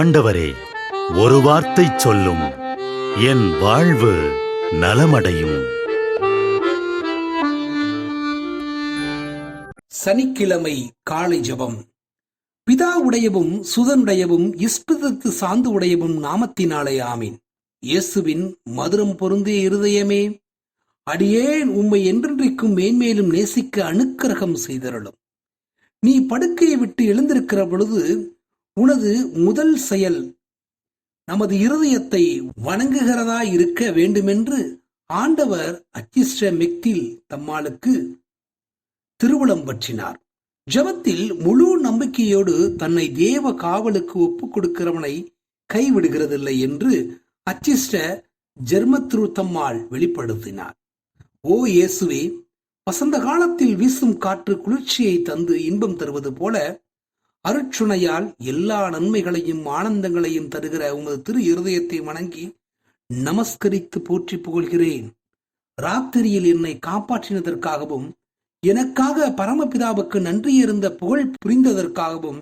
ஆண்டவரே ஒரு வார்த்தை சொல்லும். என் வாழ்வு நலமடையும். சனிக்கிழமை காலை ஜபம். பிதா உடையவும் சுதனுடையவும் இஸ்பிதத்து சாந்து உடையவும் நாமத்தினாலே ஆமீன். இயேசுவின் மதுரம் பொருந்திய இருதயமே அடியேன் உம்மை என்றென்றைக்கும் மேன்மேலும் நேசிக்க அனுக்கிரகம் செய்தருளும். நீ படுக்கையை விட்டு எழுந்திருக்கிற பொழுது உனது முதல் செயல் நமது இருதயத்தை வணங்குகிறதா இருக்க வேண்டுமென்று ஆண்டவர் அச்சிஷ்ட மெக்தில் தம்மாளுக்கு திருவுளம் பற்றினார். ஜெபத்தில் முழு நம்பிக்கையோடு தன்னை தேவ காவலுக்கு ஒப்புக் கொடுக்கிறவனை கைவிடுகிறதில்லை என்று அச்சிஷ்ட ஜெர்மத்ரு தம்மாள் வெளிப்படுத்தினார். ஓ இயேசுவே வசந்த காலத்தில் வீசும் காற்று குளிர்ச்சியை தந்து இன்பம் தருவது போல அருட்சுணையால் எல்லா நன்மைகளையும் ஆனந்தங்களையும் தருகிற உமது திரு இருதயத்தை வணங்கி நமஸ்கரித்து போற்றி புகழ்கிறேன். ராத்திரியில் என்னை காப்பாற்றினதற்காகவும் எனக்காக பரமபிதாவுக்கு நன்றி இருந்த புகழ் புரிந்ததற்காகவும்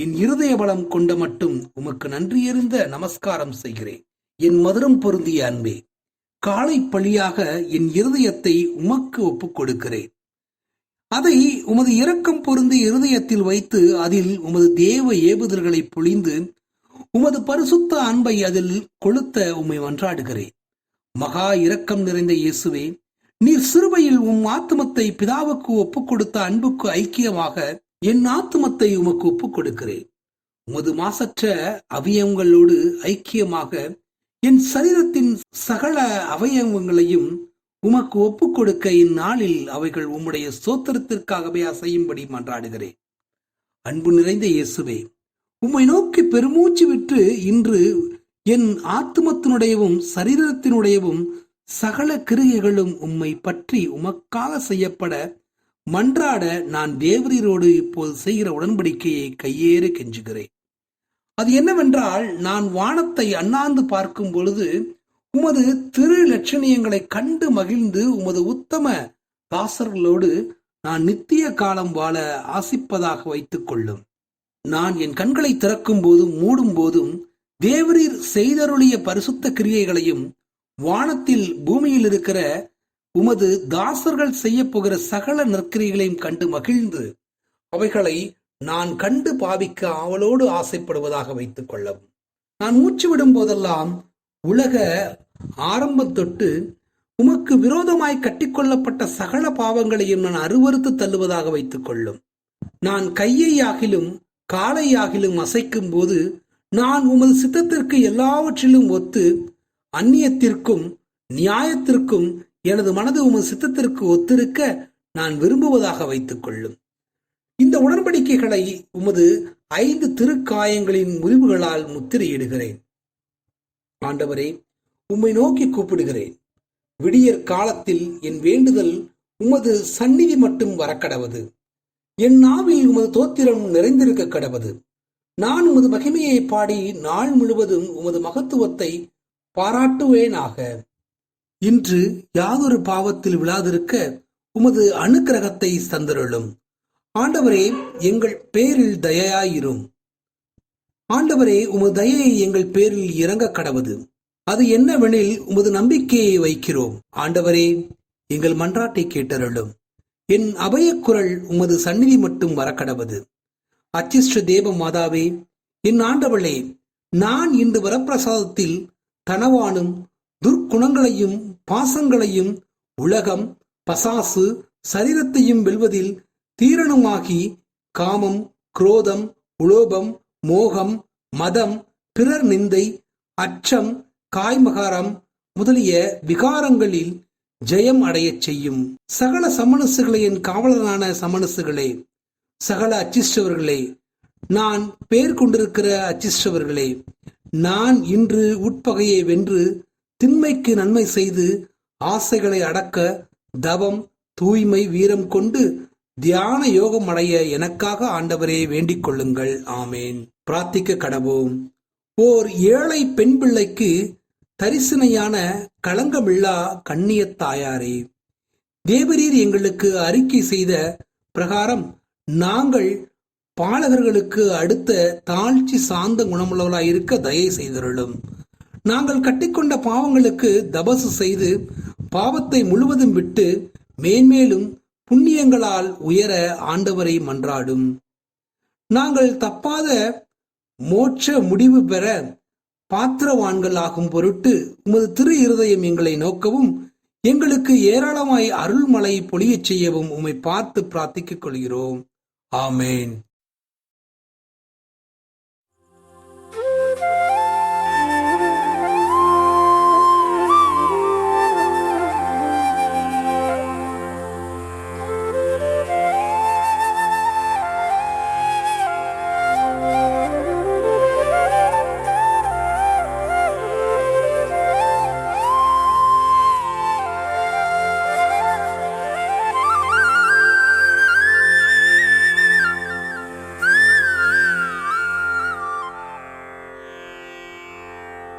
என் இருதய பலம் கொண்ட மட்டும் உமக்கு நன்றியறிந்த நமஸ்காரம் செய்கிறேன். என் மதுரம் பொருந்திய அன்பே காலை பழியாக என் இருதயத்தை உமக்கு ஒப்புக் கொடுக்கிறேன் அதை உமது இரக்கம் பொருந்து இருதயத்தில் வைத்து அதில் உமது தேவ ஏவுதல்களை பொழிந்து உமது பரிசுத்த அன்பை அதில் கொளுத்த உம்மை மன்றாடுகிறேன். மகா இரக்கம் நிறைந்த இயேசுவே நீர் சிறுவையில் உம் ஆத்துமத்தை பிதாவுக்கு ஒப்புக் கொடுத்த அன்புக்கு ஐக்கியமாக என் ஆத்துமத்தை உமக்கு ஒப்புக் கொடுக்கிறேன். உமது மாசற்ற அவயவங்களோடு ஐக்கியமாக என் சரீரத்தின் சகல அவயவங்களையும் உமக்கு ஒப்புக் கொடுக்க இந்நாளில் அவைகள் உம்முடைய சோத்திரத்திற்காகவே அசையும்படி மன்றாடுகிறேன். அன்பு நிறைந்த இயேசுவே உம்மை நோக்கி பெருமூச்சு விட்டு இன்று என் ஆத்மத்தினுடையவும் சரீரத்தினுடையவும் சகல கிருகைகளும் உம்மை பற்றி உமக்காக செய்யப்பட மன்றாட நான் தேவரீரோடு இப்போது செய்கிற உடன்படிக்கையை கையேறு கெஞ்சுகிறேன். அது என்னவென்றால் நான் வானத்தை அண்ணாந்து பார்க்கும் பொழுது உமது திரு லட்சணியங்களை கண்டு மகிழ்ந்து உமது உத்தம தாசர்களோடு நான் நித்திய காலம் வாழ ஆசிப்பதாக வைத்துக் கொள்ளும். நான் என் கண்களை திறக்கும் போதும் மூடும் போதும் தேவரீர் செய்தருளிய பரிசுத்த கிரியைகளையும் வானத்தில் பூமியில் இருக்கிற உமது தாசர்கள் செய்ய போகிற சகல நற்கிரிகளையும் கண்டு மகிழ்ந்து அவைகளை நான் கண்டு பாவிக்க ஆவலோடு ஆசைப்படுவதாக வைத்துக் கொள்ளவும். நான் மூச்சு விடும் போதெல்லாம் உலக ஆரம்பத்தொட்டு உமக்கு விரோதமாய் கட்டிக்கொள்ளப்பட்ட சகல பாவங்களையும் நான் அருவறுத்து தள்ளுவதாக வைத்துக் கொள்ளும். நான் கையை ஆகிலும் காலை ஆகிலும் அசைக்கும் போது நான் உமது சித்தத்திற்கு எல்லாவற்றிலும் ஒத்து அந்நியத்திற்கும் நியாயத்திற்கும் எனது மனது உமது சித்தத்திற்கு ஒத்திருக்க நான் விரும்புவதாக வைத்துக் கொள்ளும். இந்த உடன்படிக்கைகளை உமது ஐந்து திருக்காயங்களின் முறிவுகளால் முத்திரையிடுகிறேன். ஆண்டவரே உம்மை நோக்கி கூப்பிடுகிறேன். விடியற் காலத்தில் என் வேண்டுதல் உமது சந்நிதி மட்டும் வரக்கடவது. என் நாவில் உமது தோத்திரம் நிறைந்திருக்க கடவது. நான் உமது மகிமையை பாடி நாள் முழுவதும் உமது மகத்துவத்தை பாராட்டுவேனாக. இன்று யாதொரு பாவத்தில் விழாதிருக்க உமது அனுக்கிரகத்தை சந்தருளும் ஆண்டவரே எங்கள் பேரில் தயையாயிரும். ஆண்டவரே உமது தயையை எங்கள் பேரில் இறங்க கடவது அது என்னவெனில் உமது நம்பிக்கையை வைக்கிறோம். ஆண்டவரே எங்கள் மன்றாட்டை கேட்டருளும். என் அபயக்குரல் உமது சந்நிதி மட்டும் வரக்கடவது. அச்சிஷ்ட தேவ மாதாவே என் ஆண்டவளே நான் இன்று வரப்பிரசாதத்தில் தனவானும் துர்க்குணங்களையும் பாசங்களையும் உலகம் பசாசு சரீரத்தையும் வெல்வதில் தீரணுமாகி காமம் குரோதம் உலோபம் மோகம் மதம் பிறர் நிந்தை அச்சம் காய்மகாரம் முதலிய விகாரங்களில் ஜெயம் அடையச் செய்யும். சகல சமணசுகளை என் காவலரான சமணசுகளே சகல அச்சிஷ்டவர்களே நான் பேர் கொண்டிருக்கிற அச்சிஷ்டவர்களே நான் இன்று உட்பகையை வென்று திண்மைக்கு நன்மை செய்து ஆசைகளை அடக்க தவம் தூய்மை வீரம் கொண்டு தியான யோகம் அடைய எனக்காக ஆண்டவரே வேண்டிக் கொள்ளுங்கள். ஆமேன். பிரார்த்திக்க கடவோம் ஓர் ஏழை பெண் பிள்ளைக்கு தரிசனையான களங்கமில்லா கண்ணிய தாயாரே. தேவரீர் எங்களுக்கு அறிக்கை செய்த பிரகாரம் நாங்கள் பாலகர்களுக்கு அடுத்த தாழ்ச்சி சார்ந்த குணமுள்ளவர்களாய் இருக்க தயை செய்தருளும். நாங்கள் கட்டிக்கொண்ட பாவங்களுக்கு தபசு செய்து பாவத்தை முழுவதும் விட்டு மேன்மேலும் புண்ணியங்களால் உயர ஆண்டவரை மன்றாடும். நாங்கள் தப்பாத மோட்ச முடிவு பெற பாத்திரவான்கள் ஆகும் பொருட்டு உமது திரு இருதயம் எங்களை நோக்கவும் எங்களுக்கு ஏராளமாய் அருள்மலை பொழியச் செய்யவும் உம்மை பார்த்து பிரார்த்திக்கக் கொள்கிறோம். ஆமேன்.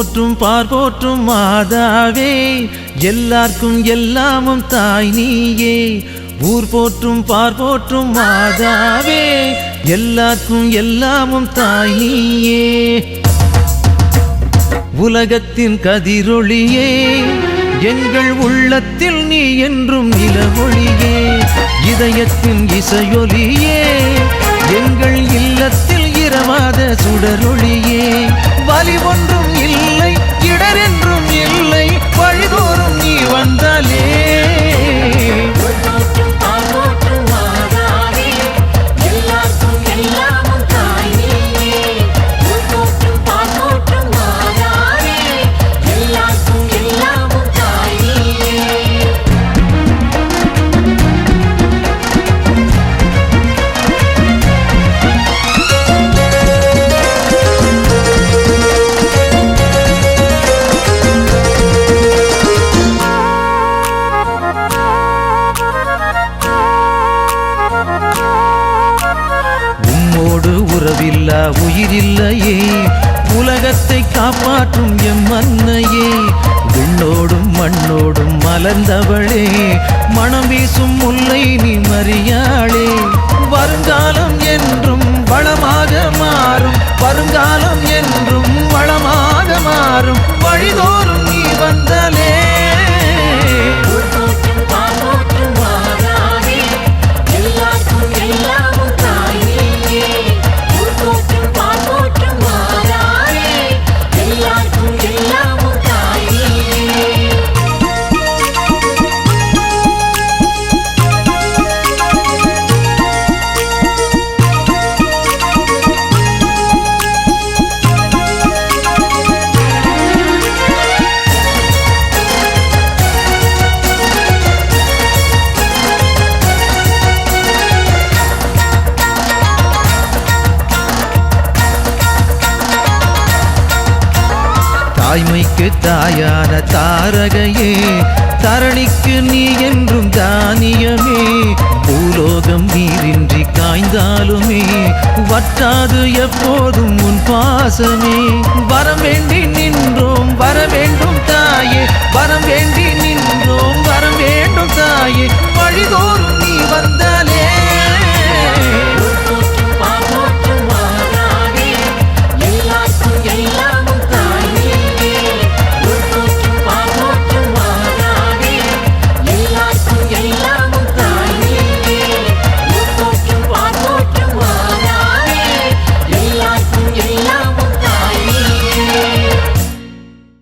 போற்றும் பார் போற்றும் மாதாவே. எல்லார்க்கும் எல்லாமும் தாய் நீயே. ஊர் போற்றும் பார் போற்றும் மாதாவே. எல்லாருக்கும் எல்லாமும் தாய் நீயே. உலகத்தின் கதிரொளியே. எங்கள் உள்ளத்தில் நீ என்றும் நிலவொளியே. இதயத்தின் இசையொலியே. எங்கள் இல்லத்தில் இரவாத சுடரொளியே. வலி ஒன்றும் இல்லை. இடர் என்றும் இல்லை. வழிதோறும் நீ வந்தாலே உயிரில்லையே. உலகத்தை காப்பாற்றும் எம் அன்னையே. விண்ணோடும் மண்ணோடும் மலர்ந்தவளே. மனம் வீசும் முல்லை நீ மறியாளே வருங்காலம் என்றும் வளமாக மாறும். வருங்காலம் என்றும் வளமாக மாறும். வழிதோறும் நீ வந்தலே. தாய்மைக்கு தாயான தாரகையே தரணிக்கு நீ என்றும் தானியமே. பூலோகம் நீரின்றி காய்ந்தாலுமே வற்றாது எப்போதும் உன் பாசமே. வரம் வேண்டி நின்றோம் வர வேண்டும் தாயே. வரம் வேண்டி நின்றோம் வரம் வேண்டும் தாயே. வழிதோ